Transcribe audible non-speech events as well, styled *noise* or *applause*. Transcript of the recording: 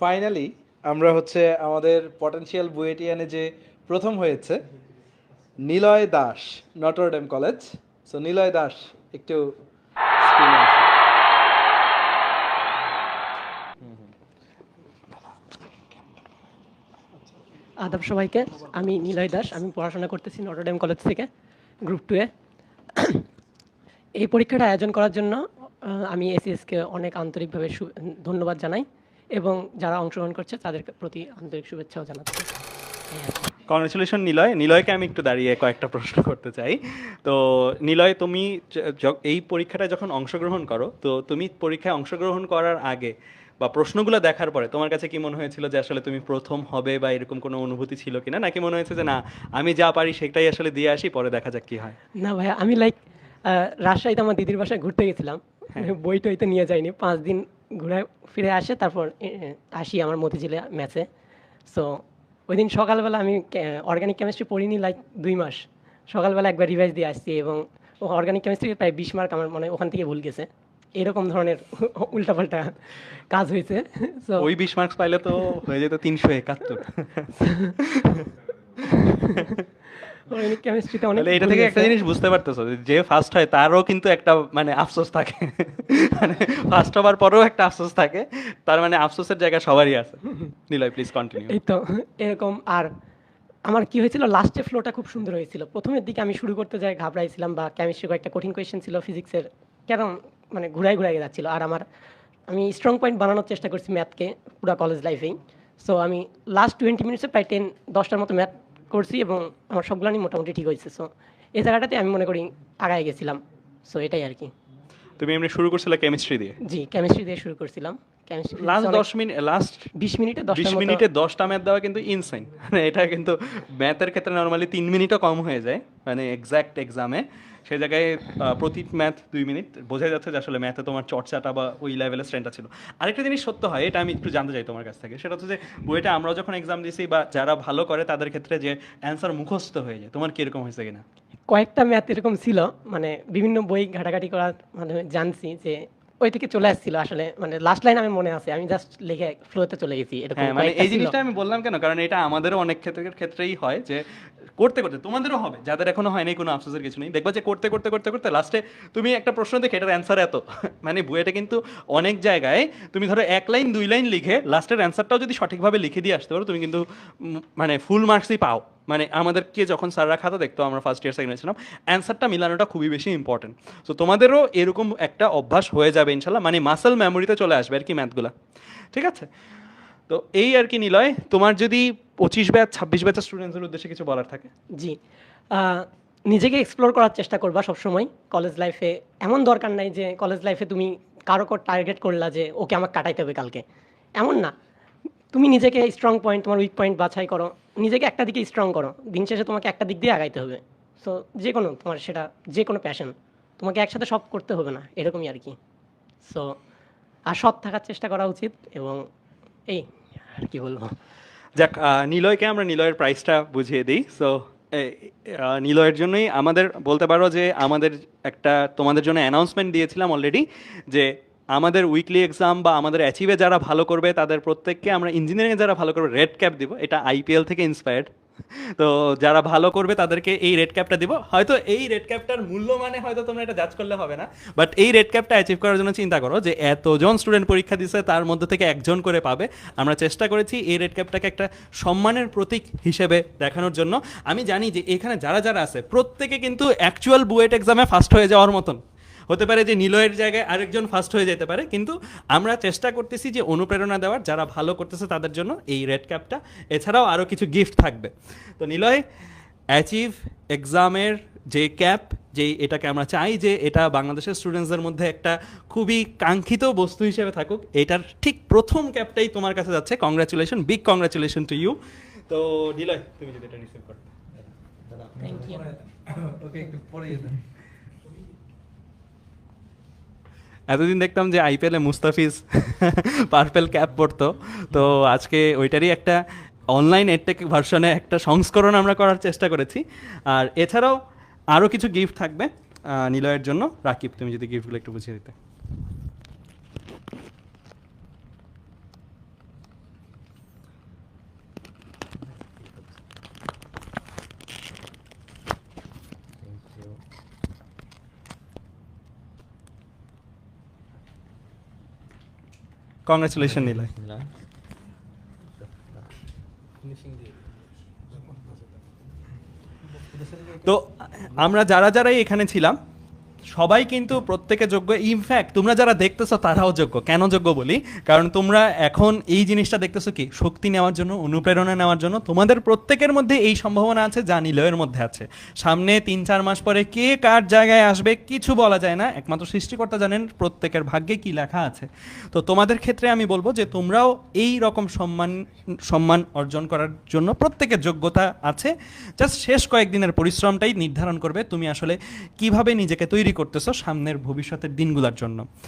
Finally আমরা হচ্ছে আমাদের পটেনশিয়াল বুয়েটিয়ানে যে প্রথম হয়েছে Niloy Das Notre Dame college so Niloy Das একটু আদাব সবাইকে, আমি নিলয় দাস আমি পড়াশোনা করতেছি নটরডেম কলেজ থেকে গ্রুপ টু এ। এই পরীক্ষাটা আয়োজন করার জন্য আমি এসিএসকে অনেক আন্তরিকভাবে ধন্যবাদ জানাই। এবং যারা অংশগ্রহণ করছে তাদের প্রতি আন্তরিক শুভেচ্ছাও জানাচ্ছি। কংগ্রেচুলেশন নিলয় নিলয়কে আমি একটু দাঁড়িয়ে কয়েকটা প্রশ্ন করতে চাই। তো নিলয় তুমি এই পরীক্ষাটায় যখন অংশগ্রহণ করো তো তুমি পরীক্ষায় অংশগ্রহণ করার আগে বা প্রশ্নগুলো দেখার পরে তোমার কাছে কি মনে হয়েছিল যে আসলে তুমি প্রথম হবে বা এরকম কোনো অনুভূতি ছিল কিনা? নাকি মনে হয়েছে যে না আমি যা পারি সেটাই আসলে দিয়ে আসি পরে দেখা যাক কি হয়? না ভাইয়া আমি লাইক রাজশাহীতে আমার দিদির বাসায় ঘুরতে গেছিলাম। বই টইতে নিয়ে যাইনি। পাঁচ দিন ঘুরে ফিরে আসে তারপর আসি আমার মতিঝিলে ম্যাচে। সো ওই দিন সকালবেলা আমি অর্গানিক কেমিস্ট্রি পড়িনি লাইক দুই মাস। সকালবেলা একবার রিভাইজ দিয়ে আসছি এবং ও অর্গানিক কেমিস্ট্রি প্রায় বিশ মার্ক আমার মনে ওখান থেকে ভুল গেছে। এরকম ধরনের *laughs* উল্টাপাল্টা কাজ হয়েছে। সো ওই বিশ মার্কস পাইলে তো হয়ে যেত তিনশো একাত্তর। *laughs* *laughs* অর্গানিক কেমিস্ট্রিতে অনেক এটা থেকে একটা জিনিস বুঝতে পারতেছো যে ফার্স্ট হয় তারও কিন্তু একটা মানে আফসোস থাকে। *laughs* মানে ফার্স্ট হওয়ার পরেও একটা আফসোস থাকে তার মানে আফসোসের জায়গা সবারই আছে। নিলয় প্লিজ কন্টিনিউ এই তো এরকম আর আমার কি হয়েছিল লাস্টে ফ্লোটা খুব সুন্দর হয়েছিল। প্রথমের দিকে আমি শুরু করতে যাই ঘাবড়াইছিলাম বা কেমিস্ট্রি কয়েকটা কঠিন কোয়েশ্চেন ছিল ফিজিক্সের কেন মানে ঘুরাই ঘুরাই যাচ্ছিল। আর আমার আমি স্ট্রং পয়েন্ট বানানোর চেষ্টা করছি ম্যাথকে পুরো কলেজ লাইফেই সো আমি লাস্ট টোয়েন্টি মিনিটসে প্রায় টেন দশটার মতো ম্যাথ করছি এবং আমার সবগুলো মোটামুটি ঠিক হয়েছে। সো এই জায়গাটাতে আমি মনে করি আগায় গেছিলাম। সো এটাই আর কি। তুমি এমনি শুরু করছিলে কেমিস্ট্রি দিয়ে? জি কেমিস্ট্রি দিয়ে শুরু করছিলাম। কেমিস্ট্রি লাস্ট দশ মিনিট লাস্ট বিশ মিনিটে বিশ মিনিটে দশটা ম্যাথ দেওয়া কিন্তু ইনসাইন মানে এটা কিন্তু ম্যাথের ক্ষেত্রে নর্মালি তিন মিনিটও কম হয়ে যায় মানে এক্সাক্ট এক্সামে সেই জায়গায় প্রতি ম্যাথ দুই মিনিট বোঝা যাচ্ছে যে আসলে ম্যাথে তোমার চর্চাটা বা ওই লেভেলের স্ট্রেন্থটা ছিল। আরেকটা জিনিস সত্য হয় এটা আমি একটু জানতে চাই তোমার কাছ থেকে। সেটা হচ্ছে যে বইটা আমরা যখন এক্সাম দিছি বা যারা ভালো করে তাদের ক্ষেত্রে যে অ্যান্সার মুখস্থ হয়ে যায় তোমার কীরকম হয়েছে কিনা? কয়েকটা ম্যাথ এরকম ছিল মানে বিভিন্ন বই ঘাটাঘাটি করার মাধ্যমে জানছি যে ওই থেকে চলে আসছিল আসলে মানে লাস্ট লাইন আমি মনে আছে আমি জাস্ট লিখে ফ্লোতে চলে গেছি এরকম হ্যাঁ মানে এই জিনিসটা আমি বললাম কেন? কারণ এটা আমাদেরও অনেক ক্ষেত্রের ক্ষেত্রেই হয় যে করতে করতে তোমাদেরও হবে যাদের এখনও হয়নি কোনো আফসোসের কিছু নেই দেখবা যে করতে করতে করতে করতে লাস্টে তুমি একটা প্রশ্ন দেখে এটার অ্যান্সার এত। *laughs* মানে বইয়েটা কিন্তু অনেক জায়গায় তুমি ধরো এক লাইন দুই লাইন লিখে লাস্টের অ্যান্সারটাও যদি সঠিকভাবে লিখে দিয়ে আসতে পারো তুমি কিন্তু মানে ফুল মার্কসই পাও। মানে আমাদেরকে যখন স্যাররা খাতা দেখতো, আমরা ফার্স্ট ইয়ার সেকেন্ড ছিলাম অ্যান্সারটা মিলানোটা খুবই বেশি ইম্পর্টেন্ট সো তোমাদেরও এরকম একটা অভ্যাস হয়ে যাবে ইনশাল্লাহ মানে মাসেল মেমোরিতে চলে আসবে আর কি ম্যাথগুলা ঠিক আছে? তো এই আর কি নিলয়, তোমার যদি পঁচিশ ব্যাচ, ছাব্বিশ ব্যাচের স্টুডেন্টদের উদ্দেশ্যে কিছু বলার থাকে? জি। নিজেকে এক্সপ্লোর করার চেষ্টা করবা সবসময়। কলেজ লাইফে এমন দরকার নাই যে কলেজ লাইফে তুমি কর টার্গেট করলা যে, ওকে আমাকে কাটাইতে হবে কালকে। এমন না। তুমি নিজেকে স্ট্রং পয়েন্ট তোমার উইক পয়েন্ট বাছাই করো। নিজেকে একটা দিকে স্ট্রং করো। দিন শেষে তোমাকে একটা দিক দিয়ে আগাইতে হবে। সো যে কোনো তোমার সেটা যে কোনো প্যাশন তোমাকে একসাথে সব করতে হবে না, এরকমই আর কি। সো আর সৎ থাকার চেষ্টা করা উচিত এবং এই আর কি বলব। যাক নিলয়কে আমরা নিলয়ের প্রাইসটা বুঝিয়ে দিই। সো নিলয়ের জন্যই আমাদের, বলতে পারো যে আমাদের একটা, তোমাদের জন্য অ্যানাউন্সমেন্ট দিয়েছিলাম অলরেডি যে আমাদের উইকলি এক্সাম বা আমাদের অ্যাচিভে যারা ভালো করবে, তাদের প্রত্যেককে আমরা ইঞ্জিনিয়ারিংয়ে যারা ভালো করবে রেড ক্যাপ দিব। এটা আইপিএল থেকে ইন্সপায়ার্ড তো যারা ভালো করবে, তাদেরকে এই রেড ক্যাপটা দিব। হয়তো এই রেড ক্যাপটার মূল্য মানে হয়তো তোমরা এটা জাজ করলে হবে না। বাট এই রেড ক্যাপটা অ্যাচিভ করার জন্য চিন্তা করো যে, এতজন স্টুডেন্ট পরীক্ষা দিচ্ছে তার মধ্যে থেকে একজন করে পাবে। আমরা চেষ্টা করেছি এই রেড ক্যাপটাকে একটা সম্মানের প্রতীক হিসেবে দেখানোর জন্য। আমি জানি যে এখানে যারা যারা আছে, প্রত্যেকে কিন্তু অ্যাকচুয়াল বুয়েট এক্সামে ফার্স্ট হয়ে যাওয়ার মতন। হতে পারে যে নিলয়ের জায়গায় আরেকজন ফার্স্ট হয়ে যেতে পারে কিন্তু আমরা চেষ্টা করতেছি যে অনুপ্রেরণা দেওয়ার যারা ভালো করতেছে তাদের জন্য এই রেড ক্যাপটা এছাড়াও আরও কিছু গিফট থাকবে। তো নিলয় অ্যাচিভ এক্সামের যে ক্যাপ যে এটাকে আমরা চাই যে এটা বাংলাদেশের স্টুডেন্টসদের মধ্যে একটা খুবই কাঙ্ক্ষিত বস্তু হিসেবে থাকুক। এটার ঠিক প্রথম ক্যাপটাই তোমার কাছে যাচ্ছে। Congratulation big congratulation to you তো নিলয় তুমি যদি এটা রিসিভ করো। থ্যাংক ইউ ওকে একটু পরে যেতে এতদিন দেখতাম যে আইপিএলে মুস্তাফিজ *laughs* পার্পেল ক্যাপ পরতো। তো আজকে ওইটারই একটা অনলাইন এডটেক ভার্সনে একটা সংস্করণ আমরা করার চেষ্টা করেছি। আর এছাড়াও আরও কিছু গিফট থাকবে নিলয়ের জন্য। রাকিব, তুমি যদি গিফটগুলো একটু বুঝিয়ে দিতে। কংগ্রেচুলেশন নিলয় তো আমরা যারা যারাই এখানে ছিলাম সবাই কিন্তু প্রত্যেকে যোগ্য। ইনফ্যাক্ট তোমরা যারা দেখতেছো, তারাও যোগ্য। কেন যোগ্য বলি? কারণ তোমরা এখন এই জিনিসটা দেখতেছো কি? শক্তি নেওয়ার জন্য, অনুপ্রেরণা নেওয়ার জন্য তোমাদের প্রত্যেকের মধ্যে এই সম্ভাবনা আছে যা নিলয়ের মধ্যে আছে। সামনে তিন, চার মাস পরে কে কার জায়গায় আসবে কিছু বলা যায় না। একমাত্র সৃষ্টিকর্তা জানেন প্রত্যেকের ভাগ্যে কি লেখা আছে। তো তোমাদের ক্ষেত্রে আমি বলব যে তোমরাও এই রকম সম্মান সম্মান অর্জন করার জন্য প্রত্যেকের যোগ্যতা আছে। জাস্ট শেষ কয়েকদিনের পরিশ্রমটাই নির্ধারণ করবে। তুমি আসলে কীভাবে নিজেকে তৈরি করতেছো সামনের ভবিষ্যতের দিনগুলোর জন্য।